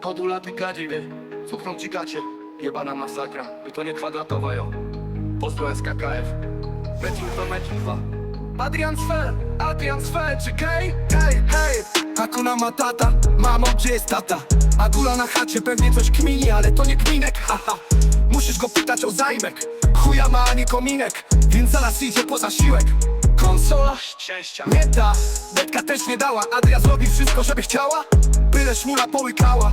Podulaty kadziwie, cukną ci gacie Jebana masakra, by to nie kwadratowa jo Pozdro SKKF Mecz to mecz dwa. Adrian Sfer, Adrian Sfer, czy gej? Hej, hej, Hakuna Matata Mamo, gdzie jest tata? A gula na chacie pewnie coś kmini, ale to nie kminek, haha Musisz go pytać o zajmek. Chuja ma, a nie kominek Więc zaraz idzie po zasiłek Konsola szczęścia. Nie da, Betka też nie dała. Adria zrobi wszystko, żeby chciała. Byle szmula połykała.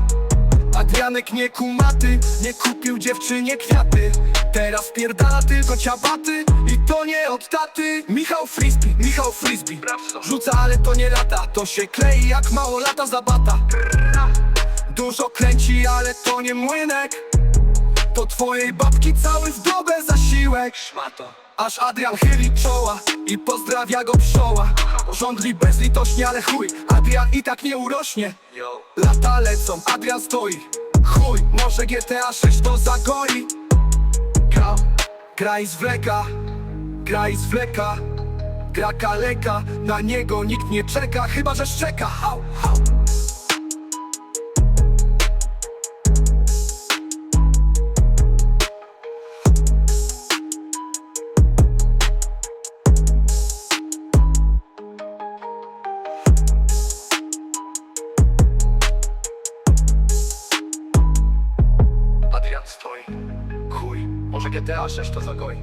Adrianek nie kumaty. Nie kupił dziewczynie kwiaty. Teraz pierdala tylko ciabaty. I to nie od taty. Michał Frisbee, Michał Frisbee. Rzuca, ale to nie lata. To się klei jak mało lata zabata. Dużo kręci, ale to nie młynek. To twojej babki cały w dobę Szmato. Aż Adrian chyli czoła i pozdrawia go pszczoła. Żądli bezlitośnie, ale chuj Adrian i tak nie urośnie. Lata lecą, Adrian stoi. Chuj, może GTA 6 to zagoi. Grał, gra i zwleka Gra i zwleka. Gra kaleka, na niego nikt nie czeka Chyba, że szczeka, hał, hał Adrian stoi Chuj, może GTA 6 to zagoi.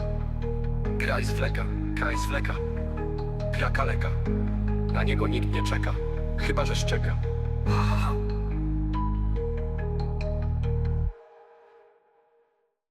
Gra i zwleka, gra i zwleka Gra kaleka Na niego nikt nie czeka. Chyba, że szczeka